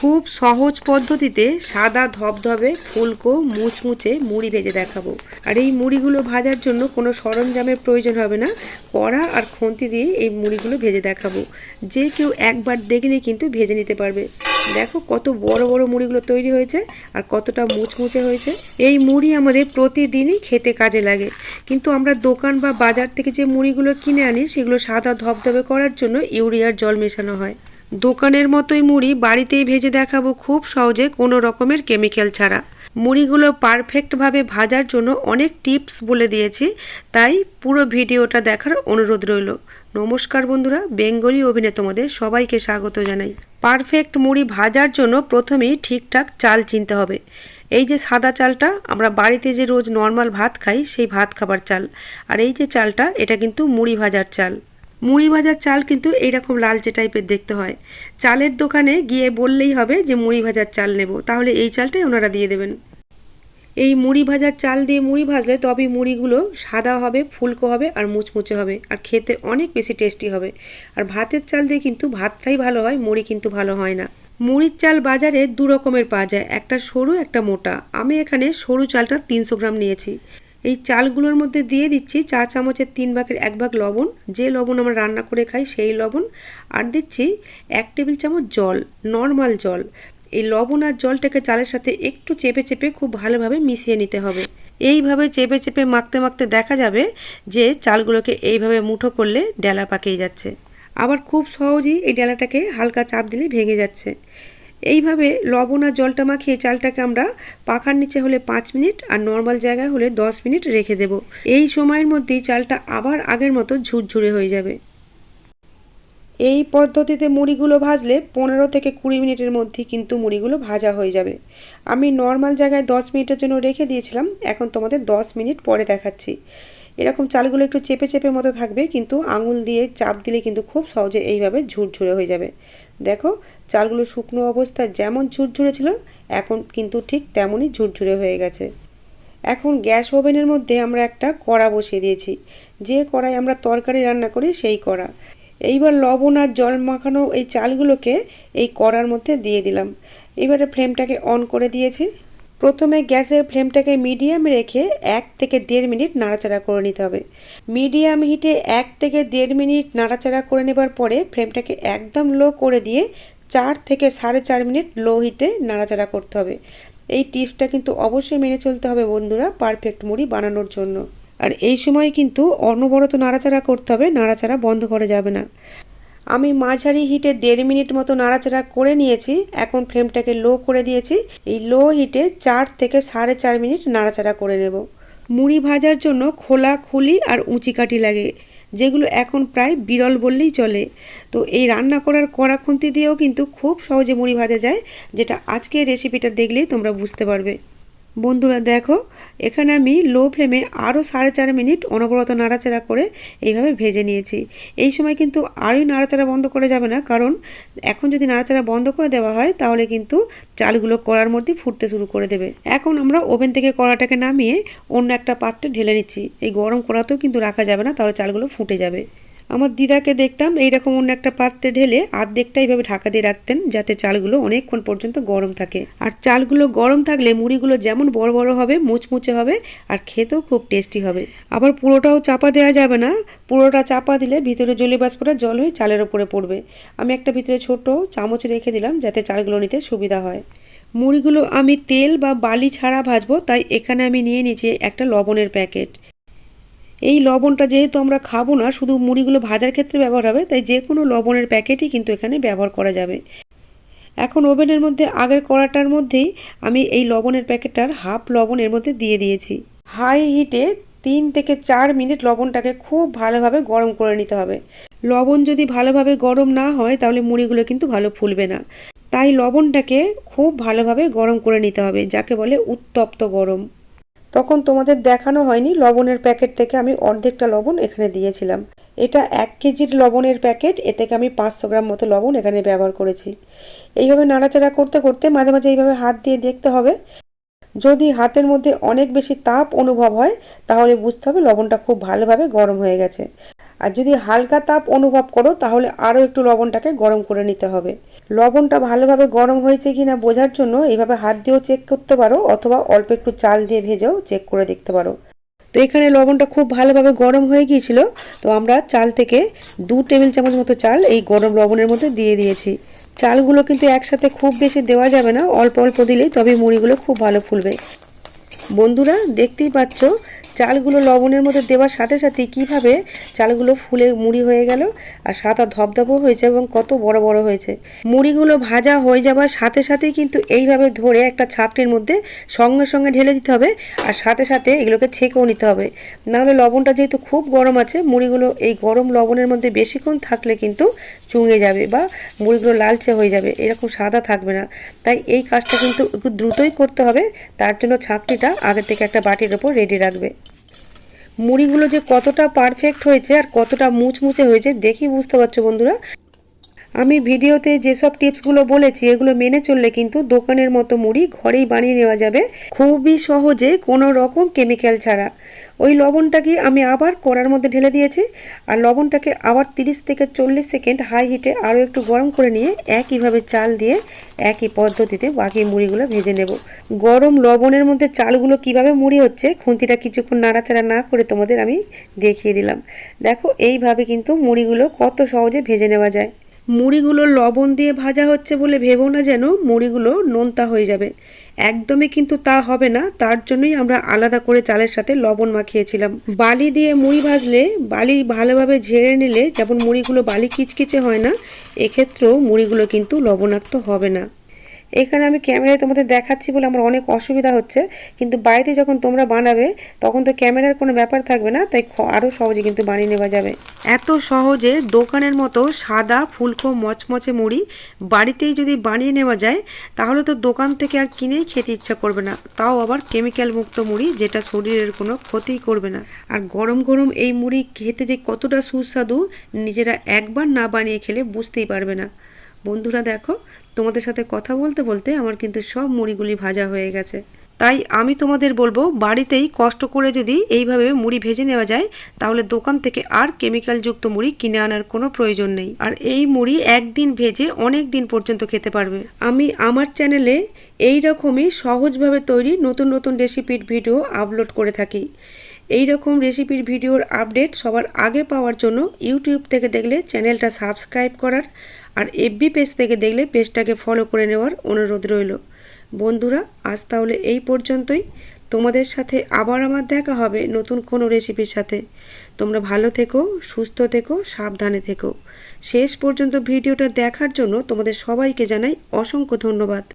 খুব সহজ পদ্ধতিতে সাদা ধবধবে ফুলকো মুচমুচে মুড়ি ভেজে দেখাবো। আর এই মুড়িগুলো ভাজার জন্য কোনো সরঞ্জামের প্রয়োজন হবে না। কড়া আর খুন্তি দিয়ে এই মুড়িগুলো ভেজে দেখাবো। যে কেউ একবার দেখলে কিন্তু ভেজে নিতে পারবে। দেখো কত বড় বড় মুড়িগুলো তৈরি হয়েছে আর কতটা মুচমুচে হয়েছে। এই মুড়ি আমাদের প্রতিদিনই খেতে কাজে লাগে। কিন্তু আমরা দোকান বা বাজার থেকে যে মুড়িগুলো কিনে আনি, সেগুলো সাদা ধবধবে করার জন্য ইউরিয়ার জল মেশানো হয়। দোকানের মতোই মুড়ি বাড়িতেই ভেজে দেখাবো খুব সহজে কোনো রকমের কেমিক্যাল ছাড়া। মুড়িগুলো পারফেক্টভাবে ভাজার জন্য অনেক টিপস বলে দিয়েছি, তাই পুরো ভিডিওটা দেখার অনুরোধ রইল। নমস্কার বন্ধুরা, বেঙ্গলি অভিনে তোমাদের সবাইকে স্বাগত জানাই। পারফেক্ট মুড়ি ভাজার জন্য প্রথমেই ঠিকঠাক চাল চিনতে হবে। এই যে সাদা চালটা, আমরা বাড়িতে যে রোজ নর্মাল ভাত খাই, সেই ভাত খাবার চাল। আর এই যে চালটা, এটা কিন্তু মুড়ি ভাজার চাল। মুড়ি ভাজার চাল কিন্তু এইরকম লালচে টাইপের দেখতে হয়। চালের দোকানে গিয়ে বললেই হবে যে মুড়ি ভাজার চাল নেব, তাহলে এই চালটাই ওনারা দিয়ে দেবেন। এই মুড়ি ভাজার চাল দিয়ে মুড়ি ভাজলে তবে মুড়িগুলো সাদা হবে, ফুলকো হবে আর মুচমুচে হবে আর খেতে অনেক বেশি টেস্টি হবে। আর ভাতের চাল দিয়ে কিন্তু ভাতটাই ভালো হয়, মুড়ি কিন্তু ভালো হয় না। মুড়ির চাল বাজারে দু রকমের পাওয়া যায়, একটা সরু, একটা মোটা। আমি এখানে সরু চালটা তিনশো গ্রাম নিয়েছি। এই চালগুলোর মধ্যে দিয়ে দিচ্ছি চা চামচের তিন ভাগের এক ভাগ লবণ। যে লবণ আমরা রান্না করে খাই সেই লবণ। আর দিচ্ছি এক টেবিল চামচ জল, নর্মাল জল। এই লবণ আর জলটাকে চালের সাথে একটু চেপে চেপে খুব ভালোভাবে মিশিয়ে নিতে হবে। এইভাবে চেপে চেপে মাখতে মাখতে দেখা যাবে যে চালগুলোকে এইভাবে মুঠো করলে ডেলা পাকিয়ে যাচ্ছে। আবার খুব সহজেই এই ডেলাটাকে হালকা চাপ দিলে ভেঙে যাচ্ছে। এইভাবে লবণ আর জলটা মাখিয়ে চালটাকে আমরা পাখার নিচে হলে পাঁচ মিনিট আর নর্মাল জায়গায় হলে দশ মিনিট রেখে দেব। এই সময়ের মধ্যেই চালটা আবার আগের মতো ঝুরঝুরে হয়ে যাবে। এই পদ্ধতিতে মুড়িগুলো ভাজলে পনেরো থেকে কুড়ি মিনিটের মধ্যে কিন্তু মুড়িগুলো ভাজা হয়ে যাবে। আমি নর্মাল জায়গায় দশ মিনিটের জন্য রেখে দিয়েছিলাম, এখন তোমাদের দশ মিনিট পরে দেখাচ্ছি। এরকম চালগুলো একটু চেপে চেপে মতো থাকবে, কিন্তু আঙুল দিয়ে চাপ দিলে কিন্তু খুব সহজে এইভাবে ঝুরঝুরে হয়ে যাবে। দেখো, চালগুলো শুকনো অবস্থায় যেমন ঝুরঝুরে ছিল, এখন কিন্তু ঠিক তেমনই ঝুরঝুরে হয়ে গেছে। এখন গ্যাস ওভেনের মধ্যে আমরা একটা কড়া বসিয়ে দিয়েছি। যে কড়াই আমরা তরকারি রান্না করি সেই কড়া। এইবার লবণ আর জল মাখানো এই চালগুলোকে এই কড়ার মধ্যে দিয়ে দিলাম। এবারে ফ্লেমটাকে অন করে দিয়েছি। প্রথমে গ্যাসের ফ্লেমটাকে মিডিয়াম রেখে এক থেকে দেড় মিনিট নাড়াচাড়া করে নিতে হবে। মিডিয়াম হিটে এক থেকে দেড় মিনিট নাড়াচাড়া করে নেবার পরে ফ্লেমটাকে একদম লো করে দিয়ে চার থেকে সাড়ে চার মিনিট লো হিটে নাড়াচাড়া করতে হবে। এই টিপসটা কিন্তু অবশ্যই মেনে চলতে হবে বন্ধুরা পারফেক্ট মুড়ি বানানোর জন্য। আর এই সময় কিন্তু অনবরত নাড়াচাড়া করতে হবে, নাড়াচাড়া বন্ধ করা যাবে না। আমি মাঝারি হিটে দেড় মিনিট মতো নাড়াচাড়া করে নিয়েছি, এখন ফ্লেমটাকে লো করে দিয়েছি। এই লো হিটে চার থেকে সাড়ে চার মিনিট নাড়াচাড়া করে নেব। মুড়ি ভাজার জন্য খোলা খুলি আর উঁচি কাঠি লাগে, যেগুলো এখন প্রায় বিরল বললেই চলে। তো এই রান্না করার কড়া খুন্তি দিয়েও কিন্তু খুব সহজে মুড়ি ভাজা যায়, যেটা আজকের রেসিপিটা দেখলেই তোমরা বুঝতে পারবে। বন্ধুরা দেখো এখানে আমি লো ফ্লেমে আরও সাড়ে চার মিনিট অনবরত নাড়াচাড়া করে এইভাবে ভেজে নিয়েছি। এই সময় কিন্তু আরই নাড়াচাড়া বন্ধ করে যাবে না, কারণ এখন যদি নাড়াচাড়া বন্ধ করে দেওয়া হয়, তাহলে কিন্তু চালগুলো কড়ার মধ্যে ফুটতে শুরু করে দেবে। এখন আমরা ওভেন থেকে কড়াটাকে নামিয়ে অন্য একটা পাত্রে ঢেলে নিচ্ছি। এই গরম কড়াতেও কিন্তু রাখা যাবে না, তাহলে চালগুলো ফুটে যাবে। আমার দিদাকে দেখতাম, এইরকম অন্য একটা পাত্রে ঢেলে আর্ধেকটা এইভাবে ঢাকা দিয়ে রাখতেন যাতে চালগুলো অনেকক্ষণ পর্যন্ত গরম থাকে। আর চালগুলো গরম থাকলে মুড়িগুলো যেমন বড় বড় হবে, মুচমুচে হবে আর খেতেও খুব টেস্টি হবে। আবার পুরোটাও চাপা দেওয়া যাবে না। পুরোটা চাপা দিলে ভিতরে জলি বাষ্পটা জল হয়ে চালের ওপরে পড়বে। আমি একটা ভিতরে ছোট চামচ রেখে দিলাম যাতে চালগুলো নিতে সুবিধা হয়। মুড়িগুলো আমি তেল বা বালি ছাড়া ভাজবো, তাই এখানে আমি নিয়ে নিয়েছি একটা লবণের প্যাকেট। এই লবণটা যেহেতু আমরা খাব না, শুধু মুড়িগুলো ভাজার ক্ষেত্রে ব্যবহার হবে, তাই যে কোনো লবণের প্যাকেটই কিন্তু এখানে ব্যবহার করা যাবে। এখন ওভেনের মধ্যে আগের কড়াটার মধ্যেই আমি এই লবণের প্যাকেটটার হাফ লবণ এর মধ্যে দিয়ে দিয়েছি। হাই হিটে তিন থেকে চার মিনিট লবণটাকে খুব ভালোভাবে গরম করে নিতে হবে। লবণ যদি ভালোভাবে গরম না হয়, তাহলে মুড়িগুলো কিন্তু ভালো ফুলবে না। তাই লবণটাকে খুব ভালোভাবে গরম করে নিতে হবে, যাকে বলে উত্তপ্ত গরম। তখন তোমাদের দেখানো হয়নি লবণের প্যাকেট থেকে আমি অর্ধেকটা লবণ এখানে দিয়েছিলাম। এটা এক কেজির লবণের প্যাকেট, এ থেকে আমি পাঁচশো গ্রাম মতো লবণ এখানে ব্যবহার করেছি। এইভাবে নাড়াচাড়া করতে করতে মাঝে মাঝে এইভাবে হাত দিয়ে দেখতে হবে। যদি হাতের মধ্যে অনেক বেশি তাপ অনুভব হয়, তাহলে বুঝতে হবে লবণটা খুব ভালোভাবে গরম হয়ে গেছে। আর যদি হালকা তাপ অনুভব করো, তাহলে আরও একটু লবণটাকে গরম করে নিতে হবে। লবণটা ভালোভাবে গরম হয়েছে কি না বোঝার জন্য এইভাবে হাত দিয়েও চেক করতে পারো, অথবা অল্প একটু চাল দিয়ে ভেজেও চেক করে দেখতে পারো। এখানে লবণটা খুব ভালোভাবে গরম হয়ে গিয়েছিল। তো আমরা চাল থেকে দু টেবিল চামচ মতো চাল এই গরম লবণের মধ্যে দিয়ে দিয়েছি। চালগুলো কিন্তু একসাথে খুব বেশি দেওয়া যাবে না, অল্প অল্প দিলেই তবে মুড়িগুলো খুব ভালো ফুলবে। বন্ধুরা, দেখতেই পাচ্ছ চালগুলো লবণের মধ্যে দেওয়ার সাথে সাথে কীভাবে চালগুলো ফুলে মুড়ি হয়ে গেল আর সাদা ধবধবও হয়েছে এবং কত বড় বড় হয়েছে। মুড়িগুলো ভাজা হয়ে যাওয়ার সাথে সাথেই কিন্তু এইভাবে ধরে একটা ছাপটির মধ্যে সঙ্গে সঙ্গে ঢেলে দিতে হবে আর সাথে সাথে এগুলোকে ছেঁকেও নিতে হবে। নাহলে লবণটা যেহেতু খুব গরম আছে, মুড়িগুলো এই গরম লবণের মধ্যে বেশিক্ষণ থাকলে কিন্তু চুঙে যাবে বা মুড়িগুলো লালচে হয়ে যাবে, এরকম সাদা থাকবে না। তাই এই কাজটা কিন্তু একটু দ্রুতই করতে হবে, তার জন্য ছাঁকনিটা আগে থেকে একটা বাটির ওপর রেডি রাখবে। মুড়িগুলো যে কতটা পারফেক্ট হয়েছে আর কতটা মুচমুচে হয়েছে দেখি বুঝতে পারছ বন্ধুরা। আমি ভিডিওতে যেসব টিপসগুলো বলেছি, এগুলো মেনে চললে কিন্তু দোকানের মতো মুড়ি ঘরেই বানিয়ে নেওয়া যাবে। খুবই সহজে কোনো রকম কেমিক্যাল ছাড়া। ওই লবণটাকে আমি আবার কড়ার মধ্যে ঢেলে দিয়েছি? আর লবণটাকে আবার 30 থেকে চল্লিশ সেকেন্ড হাই হিটে আরও একটু গরম করে নিয়ে একইভাবে চাল দিয়ে একই পদ্ধতিতে বাকি মুড়িগুলো ভেজে নেব। গরম লবণের মধ্যে চালগুলো কীভাবে মুড়ি হচ্ছে, খুন্তিটা কিছুক্ষণ নাড়াচাড়া না করে তোমাদের আমি দেখিয়ে দিলাম। দেখো, এইভাবে কিন্তু মুড়িগুলো কত সহজে ভেজে নেওয়া যায়। মুড়িগুলো লবণ দিয়ে ভাজা হচ্ছে বলে ভেবো না যেন, মুড়িগুলো নোনতা হয়ে যাবে। একদমই কিন্তু তা হবে না, তার জন্যই আমরা আলাদা করে চালের সাথে লবণ মাখিয়েছিলাম। বালি দিয়ে মুড়ি ভাজলে, বালি ভালোভাবে ঝেড়ে নিলে, যেমন মুড়িগুলো বালি কিচকিচে হয় না, এক্ষেত্রেও মুড়িগুলো কিন্তু লবণাক্ত হবে না। এখানে আমি ক্যামেরায় তোমাদের দেখাচ্ছি বলে আমার অনেক অসুবিধা হচ্ছে। কিন্তু বাড়িতে যখন তোমরা বানাবে, তখন তো ক্যামেরার কোনো ব্যাপার থাকবে না, তাই আরও সহজে কিন্তু বানিয়ে নেওয়া যাবে। এত সহজে দোকানের মতো সাদা ফুলকো মচমচে মুড়ি বাড়িতেই যদি বানিয়ে নেওয়া যায়, তাহলে তো দোকান থেকে আর কিনেই খেতে ইচ্ছা করবে না। তাও আবার কেমিক্যাল মুক্ত মুড়ি, যেটা শরীরের কোনো ক্ষতিই করবে না। আর গরম গরম এই মুড়ি খেতে যে কতটা সুস্বাদু, নিজেরা একবার না বানিয়ে খেলে বুঝতেই পারবে না। বন্ধুরা দেখো তোমাদের সাথে কথা বলতে বলতে আমার কিন্তু সব মুড়িগুলি ভাজা হয়ে গেছে। তাই আমি তোমাদের বলব, বাড়িতেই কষ্ট করে যদি এইভাবে মুড়ি ভেজে নেওয়া যায়, তাহলে দোকান থেকে আর কেমিক্যালযুক্ত মুড়ি কিনে আনার কোনো প্রয়োজন নেই। আর এই মুড়ি একদিন ভেজে অনেক দিন পর্যন্ত খেতে পারবে। আমি আমার চ্যানেলে এই রকমই সহজভাবে তৈরি নতুন নতুন রেসিপির ভিডিও আপলোড করে থাকি। এই রকম রেসিপির ভিডিওর আপডেট সবার আগে পাওয়ার জন্য ইউটিউব থেকে দেখলে চ্যানেলটা সাবস্ক্রাইব করার আর এফবি পেজ থেকে দেখলে পেজটাকে ফলো করে নেওয়ার অনুরোধ রইল। বন্ধুরা, আজ তাহলে এই পর্যন্তই। তোমাদের সাথে আবার আমার দেখা হবে নতুন কোনো রেসিপির সাথে। তোমরা ভালো থেকো, সুস্থ থেকো, সাবধানে থেকো। শেষ পর্যন্ত ভিডিওটা দেখার জন্য তোমাদের সবাইকে জানাই অসংখ্য ধন্যবাদ।